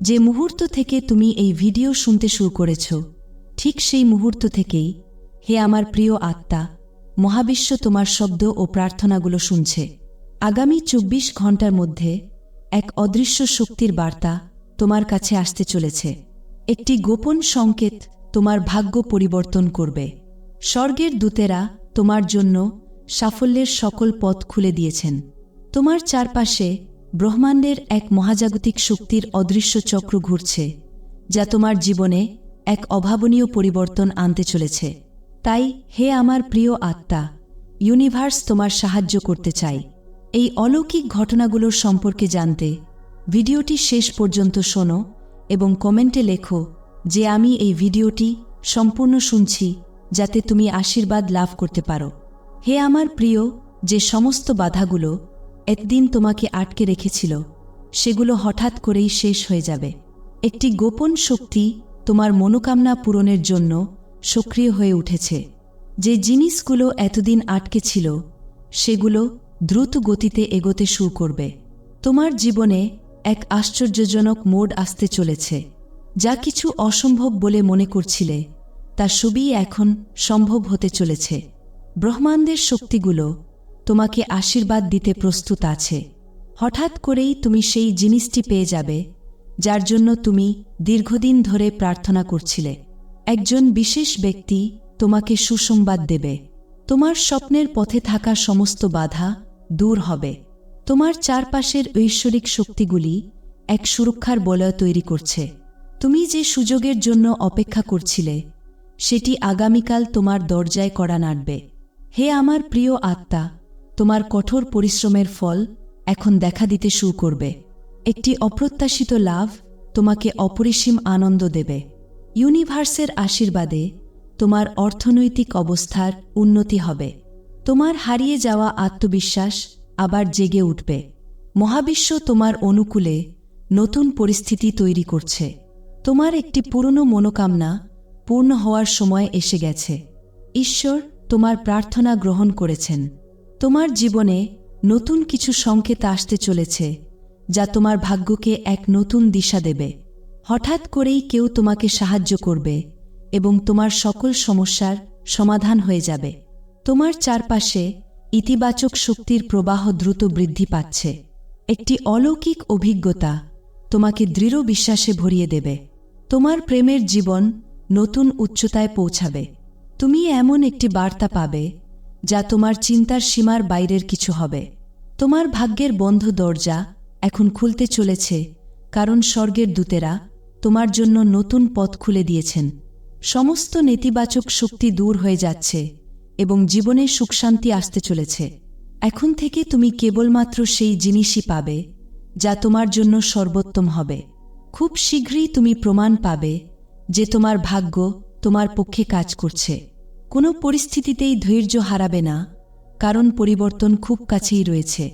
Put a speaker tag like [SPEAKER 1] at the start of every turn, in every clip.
[SPEAKER 1] যে মুহূর্ত থেকে তুমি এই ভিডিও শুনতে শুরু করেছ, ঠিক সেই মুহূর্ত থেকেই, হে আমার প্রিয় আত্মা, মহাবিশ্ব তোমার শব্দ ও প্রার্থনাগুলো শুনছে। আগামী চব্বিশ ঘণ্টার মধ্যে এক অদৃশ্য শক্তির বার্তা তোমার কাছে আসতে চলেছে। একটি গোপন সংকেত তোমার ভাগ্য পরিবর্তন করবে। স্বর্গের দূতেরা তোমার জন্য সাফল্যের সকল পথ খুলে দিয়েছেন। তোমার চারপাশে ব্রহ্মাণ্ডের এক মহাজাগতিক শক্তির অদৃশ্য চক্র ঘুরছে, যা তোমার জীবনে এক অভাবনীয় পরিবর্তন আনতে চলেছে। তাই হে আমার প্রিয় আত্মা ইউনিভার্স তোমার সাহায্য করতে চাই এই অলৌকিক ঘটনাগুলোর সম্পর্কে জানতে ভিডিওটি শেষ পর্যন্ত শোনো এবং কমেন্টে লেখো যে আমি এই ভিডিওটি সম্পূর্ণ শুনছি, যাতে তুমি আশীর্বাদ লাভ করতে পারো। হে আমার প্রিয়, যে সমস্ত বাধাগুলো একদিন তোমাকে আটকে রেখেছিল, সেগুলো হঠাৎ করেই শেষ হয়ে যাবে। একটি গোপন শক্তি তোমার মনোকামনা পূরণের জন্য সক্রিয় হয়ে উঠেছে। যে জিনিসগুলো এতদিন আটকে ছিল, সেগুলো দ্রুত গতিতে এগোতে শুরু করবে। তোমার জীবনে এক আশ্চর্যজনক মোড আসতে চলেছে, যা কিছু অসম্ভব বলে মনে করছিলে, তা সবই এখন সম্ভব হতে চলেছে। ব্রহ্মাণ্ডের শক্তিগুলো তোমাকে আশীর্বাদ দিতে প্রস্তুত আছে। হঠাৎ করেই তুমি সেই জিনিসটি পেয়ে যাবে, যার জন্য তুমি দীর্ঘদিন ধরে প্রার্থনা করছিলে। একজন বিশেষ ব্যক্তি তোমাকে সুসংবাদ দেবে। তোমার স্বপ্নের পথে থাকা সমস্ত বাধা দূর হবে। তোমার চারপাশের ঐশ্বরিক শক্তিগুলি এক সুরক্ষার বলয় তৈরি করছে। তুমি যে সুযোগের জন্য অপেক্ষা করছিলে, সেটি আগামীকাল তোমার দরজায় করা নাড়বে। হে আমার প্রিয় আত্মা তোমার কঠোর পরিশ্রমের ফল এখন দেখা দিতে শুরু করবে। একটি অপ্রত্যাশিত লাভ তোমাকে অপরিসীম আনন্দ দেবে। ইউনিভার্সের আশীর্বাদে তোমার অর্থনৈতিক অবস্থার উন্নতি হবে। তোমার হারিয়ে যাওয়া আত্মবিশ্বাস আবার জেগে উঠবে। মহাবিশ্ব তোমার অনুকূলে নতুন পরিস্থিতি তৈরি করছে। তোমার একটি পুরনো মনোকামনা পূর্ণ হওয়ার সময় এসে গেছে। ঈশ্বর তোমার প্রার্থনা গ্রহণ করেছেন। তোমার জীবনে নতুন কিছু সংকেত আসতে চলেছে, যা তোমার ভাগ্যকে এক নতুন দিশা দেবে। হঠাৎ করেই কেউ তোমাকে সাহায্য করবে এবং তোমার সকল সমস্যার সমাধান হয়ে যাবে। তোমার চারপাশে ইতিবাচক শক্তির প্রবাহ দ্রুত বৃদ্ধি পাচ্ছে। একটি অলৌকিক অভিজ্ঞতা তোমাকে দৃঢ় বিশ্বাসে ভরিয়ে দেবে। তোমার প্রেমের জীবন নতুন উচ্চতায় পৌঁছাবে। তুমি এমন একটি বার্তা পাবে যা তোমার চিন্তার সীমার বাইরের কিছু হবে। তোমার ভাগ্যের বন্ধ দরজা এখন খুলতে চলেছে, কারণ স্বর্গের দূতেরা তোমার জন্য নতুন পথ খুলে দিয়েছেন। সমস্ত নেতিবাচক শক্তি দূর হয়ে যাচ্ছে এবং জীবনে সুখশান্তি আসতে চলেছে। এখন থেকে তুমি কেবলমাত্র সেই জিনিসই পাবে, যা তোমার জন্য সর্বোত্তম হবে। খুব শীঘ্রই তুমি প্রমাণ পাবে যে তোমার ভাগ্য তোমার পক্ষে কাজ করছে। কোনো পরিস্থিতিতেই ধৈর্য হারাবে না, কারণ পরিবর্তন খুব কাছেই রয়েছে।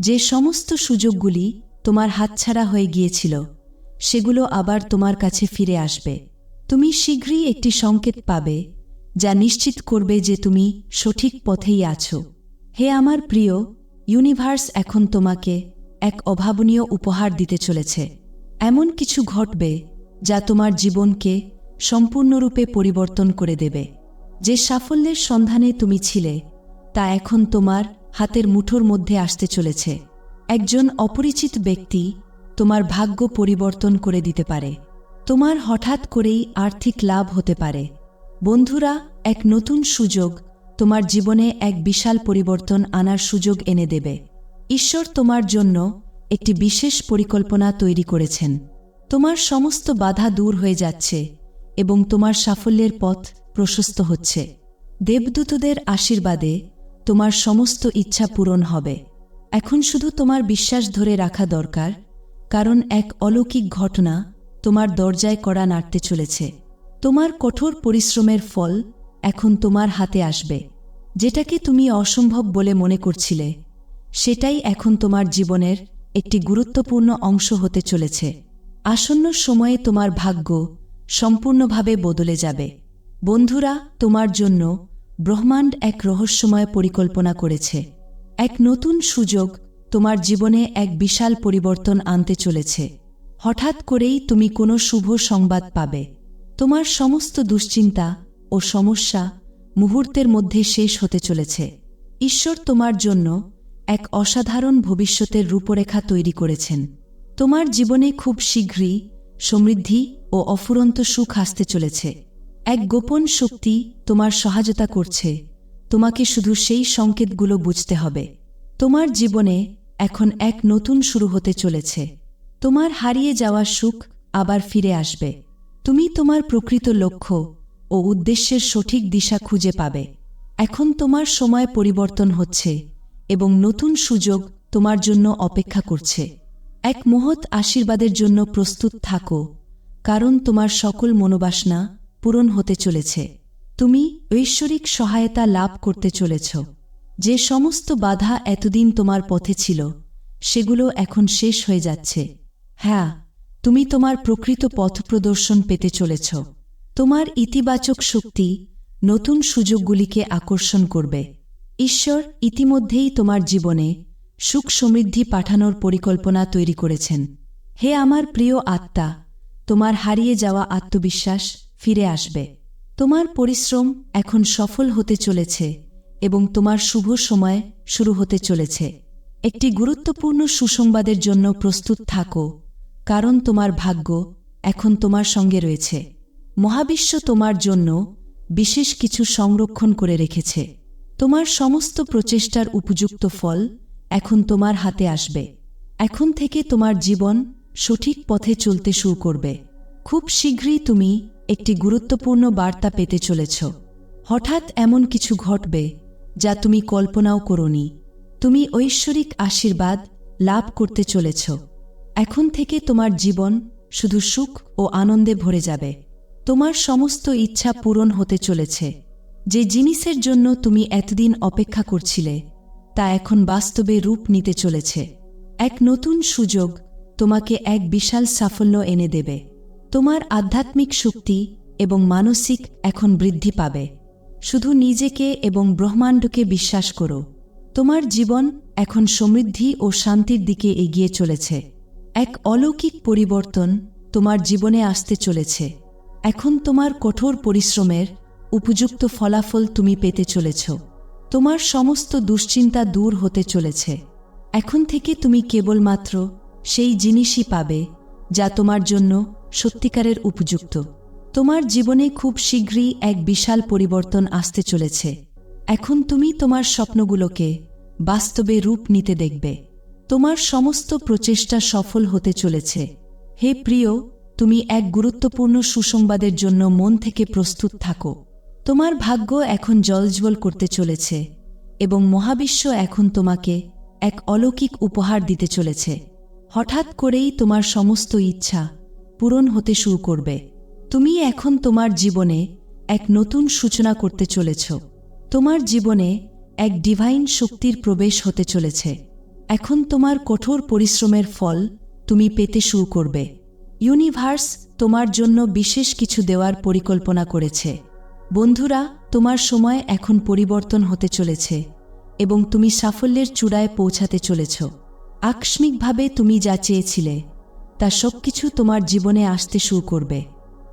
[SPEAKER 1] যে সমস্ত সুযোগগুলি তোমার হাতছাড়া হয়ে গিয়েছিল, সেগুলো আবার তোমার কাছে ফিরে আসবে। তুমি শীঘ্রই একটি সংকেত পাবে, যা নিশ্চিত করবে যে তুমি সঠিক পথেই আছো। হে আমার প্রিয় ইউনিভার্স এখন তোমাকে এক অভাবনীয় উপহার দিতে চলেছে। এমন কিছু ঘটবে যা তোমার জীবনকে সম্পূর্ণরূপে পরিবর্তন করে দেবে। যে সাফল্যের সন্ধানে তুমি ছিলে, তা এখন তোমার হাতের মুঠোর মধ্যে আসতে চলেছে। একজন অপরিচিত ব্যক্তি তোমার ভাগ্য পরিবর্তন করে দিতে পারে। তোমার হঠাৎ করেই আর্থিক লাভ হতে পারে। বন্ধুরা, এক নতুন সুযোগ তোমার জীবনে এক বিশাল পরিবর্তন আনার সুযোগ এনে দেবে। ঈশ্বর তোমার জন্য একটি বিশেষ পরিকল্পনা তৈরি করেছেন। তোমার সমস্ত বাধা দূর হয়ে যাচ্ছে এবং তোমার সাফল্যের পথ প্রশস্ত হচ্ছে। দেবদূতদের আশীর্বাদে তোমার সমস্ত ইচ্ছা পূরণ হবে। এখন শুধু তোমার বিশ্বাস ধরে রাখা দরকার, কারণ এক অলৌকিক ঘটনা তোমার দরজায় করা নাড়তে চলেছে। তোমার কঠোর পরিশ্রমের ফল এখন তোমার হাতে আসবে। যেটাকে তুমি অসম্ভব বলে মনে করছিলে, সেটাই এখন তোমার জীবনের একটি গুরুত্বপূর্ণ অংশ হতে চলেছে। আসন্ন সময়ে তোমার ভাগ্য সম্পূর্ণভাবে বদলে যাবে। বন্ধুরা, তোমার জন্য ব্রহ্মাণ্ড এক রহস্যময় পরিকল্পনা করেছে। এক নতুন সুযোগ তোমার জীবনে এক বিশাল পরিবর্তন আনতে চলেছে। হঠাৎ করেই তুমি কোনো শুভ সংবাদ পাবে। তোমার সমস্ত দুশ্চিন্তা ও সমস্যা মুহূর্তের মধ্যে শেষ হতে চলেছে। ঈশ্বর তোমার জন্য এক অসাধারণ ভবিষ্যতের রূপরেখা তৈরি করেছেন। তোমার জীবনে খুব শীঘ্রই সমৃদ্ধি ও অফুরন্ত সুখ আসতে চলেছে। এক গোপন শক্তি তোমার সহায়তা করছে। তোমাকে শুধু সেই সংকেতগুলো বুঝতে হবে। তোমার জীবনে এখন এক নতুন শুরু হতে চলেছে। তোমার হারিয়ে যাওয়া সুখ আবার ফিরে আসবে। তুমি তোমার প্রকৃত লক্ষ্য ও উদ্দেশ্যের সঠিক দিশা খুঁজে পাবে। এখন তোমার সময় পরিবর্তন হচ্ছে এবং নতুন সুযোগ তোমার জন্য অপেক্ষা করছে। এক মহৎ আশীর্বাদের জন্য প্রস্তুত থাকো, কারণ তোমার সকল মনোবাসনা পূরণ হতে চলেছে। তুমি ঐশ্বরিক সহায়তা লাভ করতে চলেছ। যে সমস্ত বাধা এতদিন তোমার পথে ছিল, সেগুলো এখন শেষ হয়ে যাচ্ছে। হ্যাঁ তুমি তোমার প্রকৃত পথ প্রদর্শন পেতে চলেছ। তোমার ইতিবাচক শক্তি নতুন সুযোগগুলিকে আকর্ষণ করবে। ঈশ্বর ইতিমধ্যেই তোমার জীবনে সুখ সমৃদ্ধি পাঠানোর পরিকল্পনা তৈরি করেছেন। হে আমার প্রিয় আত্মা, তোমার হারিয়ে যাওয়া আত্মবিশ্বাস ফিরে আসবে। তোমার পরিশ্রম এখন সফল হতে চলেছে এবং তোমার শুভ সময় শুরু হতে চলেছে। একটি গুরুত্বপূর্ণ সুসংবাদের জন্য প্রস্তুত থাকো, কারণ তোমার ভাগ্য এখন তোমার সঙ্গে রয়েছে। মহাবিশ্ব তোমার জন্য বিশেষ কিছু সংরক্ষণ করে রেখেছে। তোমার সমস্ত প্রচেষ্টার উপযুক্ত ফল এখন তোমার হাতে আসবে। এখন থেকে তোমার জীবন সঠিক পথে চলতে শুরু করবে। খুব শীঘ্রই তুমি একটি গুরুত্বপূর্ণ বার্তা পেতে চলেছ। হঠাৎ এমন কিছু ঘটবে যা তুমি কল্পনাও করনি। তুমি ঐশ্বরিক আশীর্বাদ লাভ করতে চলেছ। এখন থেকে তোমার জীবন শুধু সুখ ও আনন্দে ভরে যাবে। তোমার সমস্ত ইচ্ছা পূরণ হতে চলেছে। যে জিনিসের জন্য তুমি এতদিন অপেক্ষা করছিলে, তা এখন বাস্তবে রূপ নিতে চলেছে। এক নতুন সুযোগ তোমাকে এক বিশাল সাফল্য এনে দেবে। তোমার আধ্যাত্মিক শক্তি এবং মানসিক এখন বৃদ্ধি পাবে। শুধু নিজেকে এবং ব্রহ্মাণ্ডকে বিশ্বাস করো। তোমার জীবন এখন সমৃদ্ধি ও শান্তির দিকে এগিয়ে চলেছে। এক অলৌকিক পরিবর্তন তোমার জীবনে আসতে চলেছে। এখন তোমার কঠোর পরিশ্রমের উপযুক্ত ফলাফল তুমি পেতে চলেছ। তোমার সমস্ত দুশ্চিন্তা দূর হতে চলেছে। এখন থেকে তুমি কেবলমাত্র সেই জিনিসই পাবে যা তোমার জন্য সত্যিকারের উপযুক্ত। তোমার জীবনে খুব শীঘ্রই এক বিশাল পরিবর্তন আসতে চলেছে। এখন তুমি তোমার স্বপ্নগুলোকে বাস্তবে রূপ নিতে দেখবে। তোমার সমস্ত প্রচেষ্টা সফল হতে চলেছে। হে প্রিয়, তুমি এক গুরুত্বপূর্ণ সুসংবাদের জন্য মন থেকে প্রস্তুত থাকো। তোমার ভাগ্য এখন জলজ্বল করতে চলেছে এবং মহাবিশ্ব এখন তোমাকে এক অলৌকিক উপহার দিতে চলেছে। হঠাৎ করেই তোমার সমস্ত ইচ্ছা পূরণ হতে শুরু করবে। তুমি এখন তোমার জীবনে এক নতুন সূচনা করতে চলেছ। তোমার জীবনে এক ডিভাইন শক্তির প্রবেশ হতে চলেছে। এখন তোমার কঠোর পরিশ্রমের ফল তুমি পেতে শুরু করবে। ইউনিভার্স তোমার জন্য বিশেষ কিছু দেওয়ার পরিকল্পনা করেছে। বন্ধুরা, তোমার সময় এখন পরিবর্তন হতে চলেছে এবং তুমি সাফল্যের চূড়ায় পৌঁছাতে চলেছ। আকস্মিকভাবে তুমি যা চেয়েছিলে তা সবকিছু তোমার জীবনে আসতে শুরু করবে।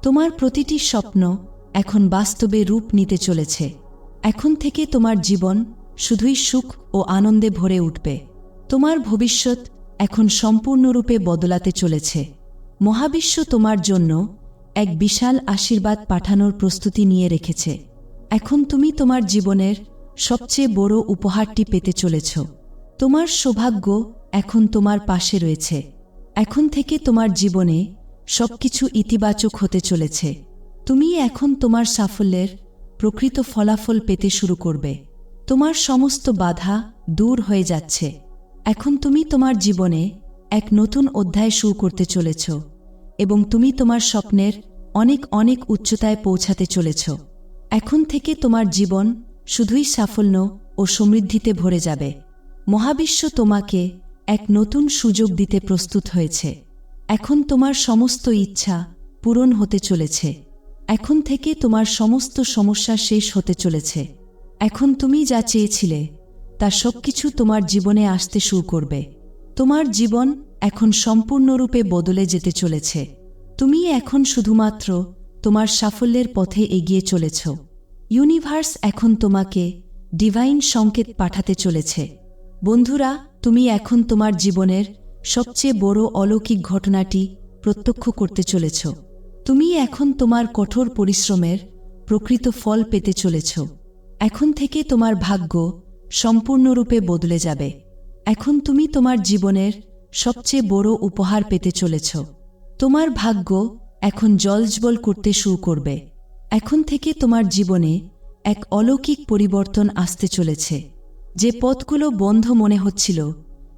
[SPEAKER 1] তোমার প্রতিটি স্বপ্ন এখন বাস্তবে রূপ নিতে চলেছে। এখন থেকে তোমার জীবন শুধুই সুখ ও আনন্দে ভরে উঠবে। তোমার ভবিষ্যৎ এখন সম্পূর্ণরূপে বদলাতে চলেছে। মহাবিশ্ব তোমার জন্য এক বিশাল আশীর্বাদ পাঠানোর প্রস্তুতি নিয়ে রেখেছে। এখন তুমি তোমার জীবনের সবচেয়ে বড় উপহারটি পেতে চলেছ। তোমার সৌভাগ্য এখন তোমার পাশে রয়েছে। এখন থেকে তোমার জীবনে সবকিছু ইতিবাচক হতে চলেছে। তুমি এখন তোমার সাফল্যের প্রকৃত ফলাফল পেতে শুরু করবে। তোমার সমস্ত বাধা দূর হয়ে যাচ্ছে। এখন তুমি তোমার জীবনে এক নতুন অধ্যায় শুরু করতে চলেছ এবং তুমি তোমার স্বপ্নের অনেক অনেক উচ্চতায় পৌঁছাতে চলেছ। এখন থেকে তোমার জীবন শুধুই সাফল্য ও সমৃদ্ধিতে ভরে যাবে। মহাবিশ্ব তোমাকে এক নতুন সুযোগ দিতে প্রস্তুত হয়েছে। এখন তোমার সমস্ত ইচ্ছা পূরণ হতে চলেছে। এখন থেকে তোমার সমস্ত সমস্যা শেষ হতে চলেছে। এখন তুমি যা চেয়েছিলে, তা সবকিছু তোমার জীবনে আসতে শুরু করবে। তোমার জীবন এখন সম্পূর্ণরূপে বদলে যেতে চলেছে। তুমি এখন শুধুমাত্র তোমার সাফল্যের পথে এগিয়ে চলেছ। ইউনিভার্স এখন তোমাকে ডিভাইন সংকেত পাঠাতে চলেছে। বন্ধুরা তুমি এখন তোমার জীবনের সবচেয়ে বড় অলৌকিক ঘটনাটি প্রত্যক্ষ করতে চলেছ। তুমি এখন তোমার কঠোর পরিশ্রমের প্রকৃত ফল পেতে চলেছ। এখন থেকে তোমার ভাগ্য সম্পূর্ণরূপে বদলে যাবে। এখন তুমি তোমার জীবনের সবচেয়ে বড় উপহার পেতে চলেছ। তোমার ভাগ্য এখন জলজবল করতে শুরু করবে। এখন থেকে তোমার জীবনে এক অলৌকিক পরিবর্তন আসতে চলেছে। যে পথগুলো বন্ধ মনে হচ্ছিল,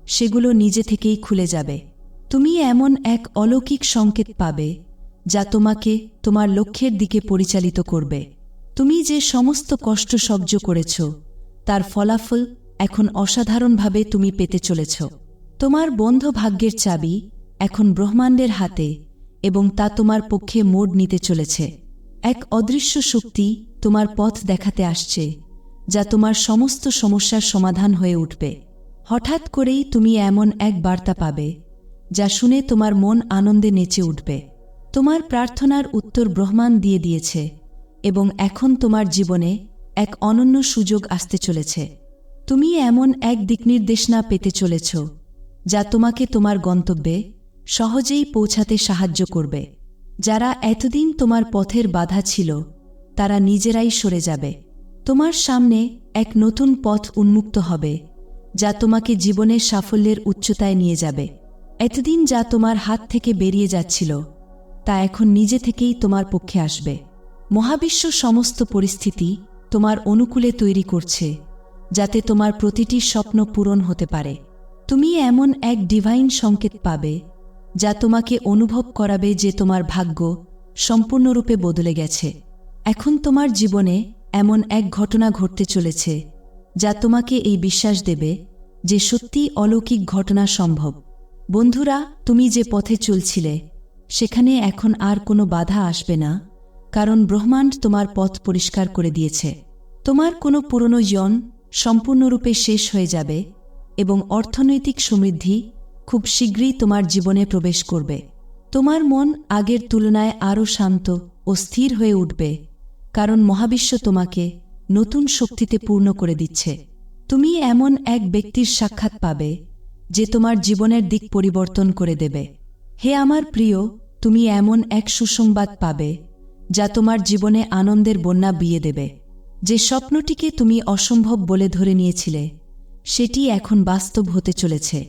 [SPEAKER 1] সেগুলো নিজে থেকেই খুলে যাবে। তুমি এমন এক অলৌকিক সংকেত পাবে, যা তোমাকে তোমার লক্ষ্যের দিকে পরিচালিত করবে। তুমি যে সমস্ত কষ্ট সহ্য করেছ, তার ফলাফল এখন অসাধারণভাবে তুমি পেতে চলেছ। তোমার বন্ধ ভাগ্যের চাবি এখন ব্রহ্মাণ্ডের হাতে এবং তা তোমার পক্ষে মোড় নিতে চলেছে। এক অদৃশ্য শক্তি তোমার পথ দেখাতে আসছে। যা তোমার সমস্ত সমস্যার সমাধান হয়ে উঠবে। হঠাৎ করেই তুমি এমন এক বার্তা পাবে, যা শুনে তোমার মন আনন্দে নেচে উঠবে। তোমার প্রার্থনার উত্তর ব্রহ্মাণ্ড দিয়ে দিয়েছে এবং এখন তোমার জীবনে এক অনন্য সুযোগ আসতে চলেছে। তুমি এমন এক দিকনির্দেশনা পেতে চলেছ, যা তোমাকে তোমার গন্তব্যে সহজেই পৌঁছাতে সাহায্য করবে। যারা এতদিন তোমার পথের বাধা ছিল, তারা নিজেরাই সরে যাবে। তোমার সামনে এক নতুন পথ উন্মুক্ত হবে, যা তোমাকে জীবনের সাফল্যের উচ্চতায় নিয়ে যাবে। এতদিন যা তোমার হাত থেকে বেরিয়ে যাচ্ছিল, তা এখন নিজে থেকেই তোমার পক্ষে আসবে। মহাবিশ্ব সমস্ত পরিস্থিতি তোমার অনুকূলে তৈরি করছে, যাতে তোমার প্রতিটি স্বপ্ন পূরণ হতে পারে। তুমি এমন এক ডিভাইন সংকেত পাবে, যা তোমাকে অনুভব করাবে যে তোমার ভাগ্য সম্পূর্ণরূপে বদলে গেছে। এখন তোমার জীবনে এমন এক ঘটনা ঘটতে চলেছে, যা তোমাকে এই বিশ্বাস দেবে যে সত্যি অলৌকিক ঘটনা সম্ভব। বন্ধুরা, তুমি যে পথে চলছিলে, সেখানে এখন আর কোনো বাধা আসবে না, কারণ ব্রহ্মাণ্ড তোমার পথ পরিষ্কার করে দিয়েছে। তোমার কোনো পুরনো জন সম্পূর্ণরূপে শেষ হয়ে যাবে এবং অর্থনৈতিক সমৃদ্ধি খুব শীঘ্রই তোমার জীবনে প্রবেশ করবে। তোমার মন আগের তুলনায় আরও শান্ত ও স্থির হয়ে উঠবে। কারণ মহাবিশ্ব তোমাকে নতুন শক্তিতে পূর্ণ করে দিচ্ছে। তুমি এমন এক ব্যক্তির সাক্ষাৎ পাবে, যে তোমার জীবনের দিক পরিবর্তন করে দেবে। হে আমার প্রিয়, তুমি এমন এক সুসংবাদ পাবে, যা তোমার জীবনে আনন্দের বন্যা বিয়ে দেবে। যে স্বপ্নটিকে তুমি অসম্ভব বলে ধরে নিয়েছিলে, সেটি এখন বাস্তব হতে চলেছে।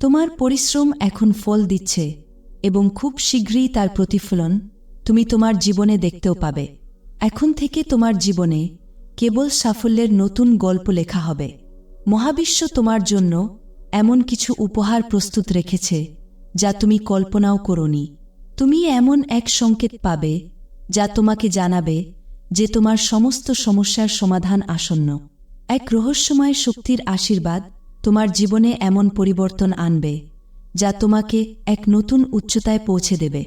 [SPEAKER 1] তোমার পরিশ্রম এখন ফল দিচ্ছে, এবং খুব শীঘ্রই তার প্রতিফলন তুমি তোমার জীবনে দেখতেও পাবে। এখন থেকে তোমার জীবনে কেবল সাফল্যের নতুন গল্প লেখা হবে। মহাবিশ্ব তোমার জন্য এমন কিছু উপহার প্রস্তুত রেখেছে, যা তুমি কল্পনাও করনি। তুমি এমন এক সংকেত পাবে, যা তোমাকে জানাবে যে তোমার সমস্ত সমস্যার সমাধান আসন্ন। এক রহস্যময় শক্তির আশীর্বাদ তোমার জীবনে এমন পরিবর্তন আনবে, যা তোমাকে এক নতুন উচ্চতায় পৌঁছে দেবে।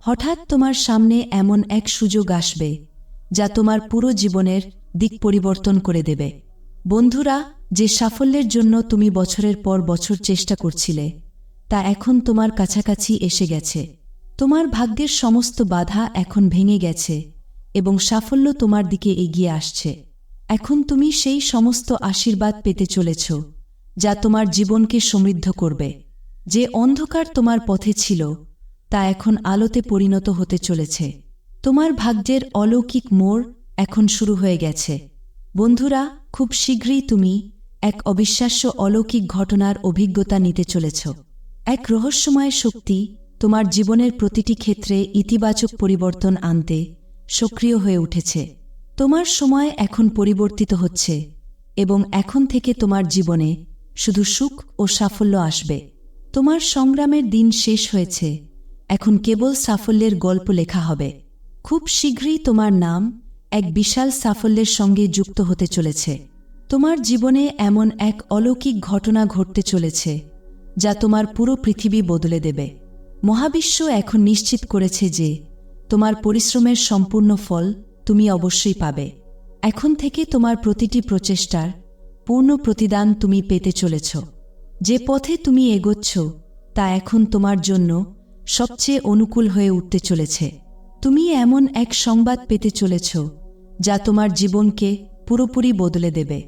[SPEAKER 1] হঠাৎ তোমার সামনে এমন এক সুযোগ আসবে যা তোমার পুরো জীবনের দিক পরিবর্তন করে দেবে। বন্ধুরা, যে সাফল্যের জন্য তুমি বছরের পর বছর চেষ্টা করছিলে, তা এখন তোমার কাছাকাছি এসে গেছে। তোমার ভাগ্যের সমস্ত বাধা এখন ভেঙে গেছে এবং সাফল্য তোমার দিকে এগিয়ে আসছে। এখন তুমি সেই সমস্ত আশীর্বাদ পেতে চলেছ, যা তোমার জীবনকে সমৃদ্ধ করবে। যে অন্ধকার তোমার পথে ছিল, তা এখন আলোতে পরিণত হতে চলেছে। তোমার ভাগ্যের অলৌকিক মোড় এখন শুরু হয়ে গেছে। বন্ধুরা, খুব শীঘ্রই তুমি এক অবিশ্বাস্য অলৌকিক ঘটনার অভিজ্ঞতা নিতে চলেছ। এক রহস্যময় শক্তি তোমার জীবনের প্রতিটি ক্ষেত্রে ইতিবাচক পরিবর্তন আনতে সক্রিয় হয়ে উঠেছে। তোমার সময় এখন পরিবর্তিত হচ্ছে এবং এখন থেকে তোমার জীবনে শুধু সুখ ও সাফল্য আসবে। তোমার সংগ্রামের দিন শেষ হয়েছে। এখন কেবল সাফল্যের গল্প লেখা হবে। খুব শীঘ্রই তোমার নাম এক বিশাল সাফল্যের সঙ্গে যুক্ত হতে চলেছে। তোমার জীবনে এমন এক অলৌকিক ঘটনা ঘটতে চলেছে, যা তোমার পুরো পৃথিবী বদলে দেবে। মহাবিশ্ব এখন নিশ্চিত করেছে যে তোমার পরিশ্রমের সম্পূর্ণ ফল তুমি অবশ্যই পাবে। এখন থেকে তোমার প্রতিটি প্রচেষ্টার পূর্ণ প্রতিদান তুমি পেতে চলেছ। যে পথে তুমি এগোচ্ছ, তা এখন তোমার জন্য সবচেয়ে অনুকূল হয়ে উঠতে চলেছে। তুমি এমন এক সংবাদ পেতে চলেছ, যা তোমার জীবনকে পুরোপুরি বদলে দেবে।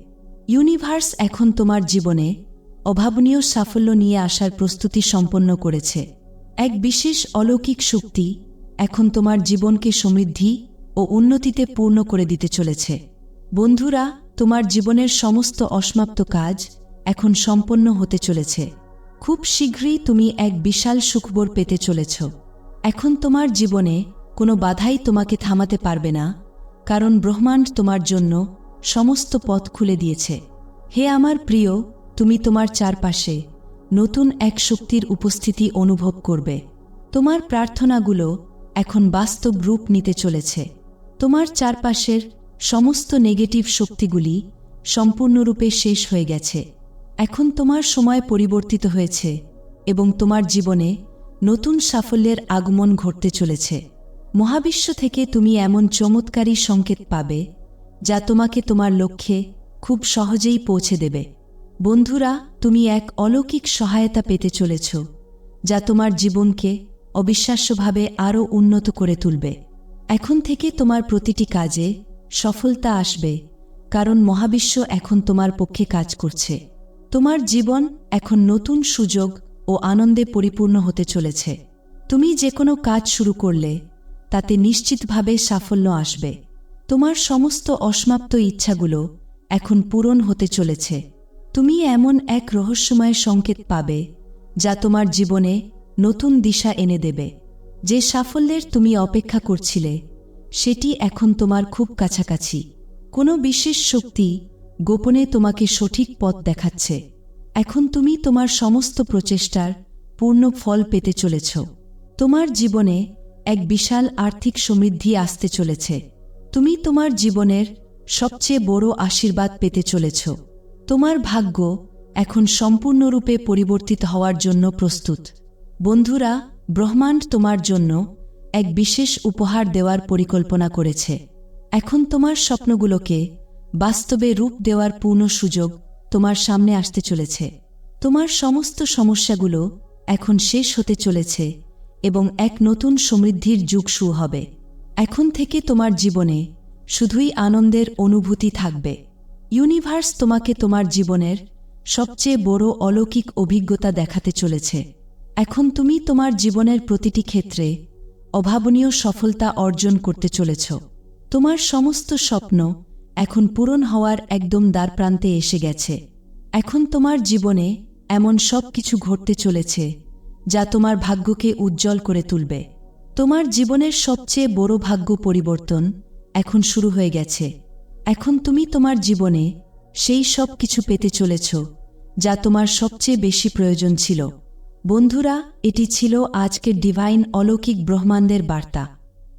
[SPEAKER 1] ইউনিভার্স এখন তোমার জীবনে অভাবনীয় সাফল্য নিয়ে আসার প্রস্তুতি সম্পন্ন করেছে। এক বিশেষ অলৌকিক শক্তি এখন তোমার জীবনকে সমৃদ্ধি ও উন্নতিতে পূর্ণ করে দিতে চলেছে। বন্ধুরা, তোমার জীবনের সমস্ত অসমাপ্ত কাজ এখন সম্পন্ন হতে চলেছে। খুব শীঘ্রই তুমি এক বিশাল সুখবর পেতে চলেছ। এখন তোমার জীবনে কোনো বাধাই তোমাকে থামাতে পারবে না, কারণ ব্রহ্মাণ্ড তোমার জন্য সমস্ত পথ খুলে দিয়েছে। হে আমার প্রিয়, তুমি তোমার চারপাশে নতুন এক শক্তির উপস্থিতি অনুভব করবে। তোমার প্রার্থনাগুলো এখন বাস্তব রূপ নিতে চলেছে। তোমার চারপাশের সমস্ত নেগেটিভ শক্তিগুলি সম্পূর্ণরূপে শেষ হয়ে গেছে। এখন তোমার সময় পরিবর্তিত হয়েছে এবং তোমার জীবনে নতুন সাফল্যের আগমন ঘটতে চলেছে। মহাবিশ্ব থেকে তুমি এমন চমৎকারী সংকেত পাবে, যা তোমাকে তোমার লক্ষ্যে খুব সহজেই পৌঁছে দেবে। বন্ধুরা, তুমি এক অলৌকিক সহায়তা পেতে চলেছ, যা তোমার জীবনকে অবিশ্বাস্যভাবে আরও উন্নত করে তুলবে। এখন থেকে তোমার প্রতিটি কাজে সফলতা আসবে, কারণ মহাবিশ্ব এখন তোমার পক্ষে কাজ করছে। তোমার জীবন এখন নতুন সুযোগ ও আনন্দে পরিপূর্ণ হতে চলেছে। তুমি যে কোনো কাজ শুরু করলে তাতে নিশ্চিতভাবে সাফল্য আসবে। তোমার সমস্ত অসমাপ্ত ইচ্ছাগুলো এখন পূরণ হতে চলেছে। তুমি এমন এক রহস্যময় সংকেত পাবে, যা তোমার জীবনে নতুন দিশা এনে দেবে। যে সাফল্যের তুমি অপেক্ষা করছিলে, সেটি এখন তোমার খুব কাছাকাছি। কোনো বিশেষ শক্তি গোপনে তোমাকে সঠিক পথ দেখাচ্ছে। এখন তুমি তোমার সমস্ত প্রচেষ্টার পূর্ণ ফল পেতে চলেছ। তোমার জীবনে এক বিশাল আর্থিক সমৃদ্ধি আসতে চলেছে। তুমি তোমার জীবনের সবচেয়ে বড় আশীর্বাদ পেতে চলেছ। তোমার ভাগ্য এখন সম্পূর্ণরূপে পরিবর্তিত হওয়ার জন্য প্রস্তুত। বন্ধুরা, ব্রহ্মাণ্ড তোমার জন্য এক বিশেষ উপহার দেওয়ার পরিকল্পনা করেছে। এখন তোমার স্বপ্নগুলোকে বাস্তবে রূপ দেওয়ার পূর্ণ সুযোগ তোমার সামনে আসতে চলেছে। তোমার সমস্ত সমস্যাগুলো এখন শেষ হতে চলেছে। এবং এক নতুন সমৃদ্ধির যুগ শুরু হবে। এখন থেকে তোমার জীবনে শুধুই আনন্দের অনুভূতি থাকবে। ইউনিভার্স তোমাকে তোমার জীবনের সবচেয়ে বড় অলৌকিক অভিজ্ঞতা দেখাতে চলেছে। এখন তুমি তোমার জীবনের প্রতিটি ক্ষেত্রে অভাবনীয় সফলতা অর্জন করতে চলেছ। তোমার সমস্ত স্বপ্ন এখন পূরণ হওয়ার একদম দ্বারপ্রান্তে এসে গেছে। এখন তোমার জীবনে এমন সব কিছু ঘটতে চলেছে যা তোমার ভাগ্যকে উজ্জ্বল করে তুলবে। তোমার জীবনের সবচেয়ে বড় ভাগ্য পরিবর্তন এখন শুরু হয়ে গেছে। এখন তুমি তোমার জীবনে সেই সব কিছু পেতে চলেছ, যা তোমার সবচেয়ে বেশি প্রয়োজন ছিল। বন্ধুরা, এটি ছিল আজকের ডিভাইন অলৌকিক ব্রহ্মাণ্ডের বার্তা।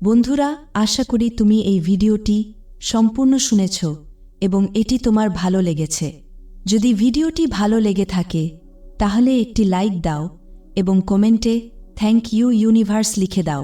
[SPEAKER 1] বন্ধুরা, আশা করি তুমি এই ভিডিওটি সম্পূর্ণ শুনেছ এবং এটি তোমার ভালো লেগেছে। যদি ভিডিওটি ভালো লেগে থাকে, তাহলে একটি লাইক দাও এবং কমেন্টে থ্যাংক ইউ ইউনিভার্স লিখে দাও।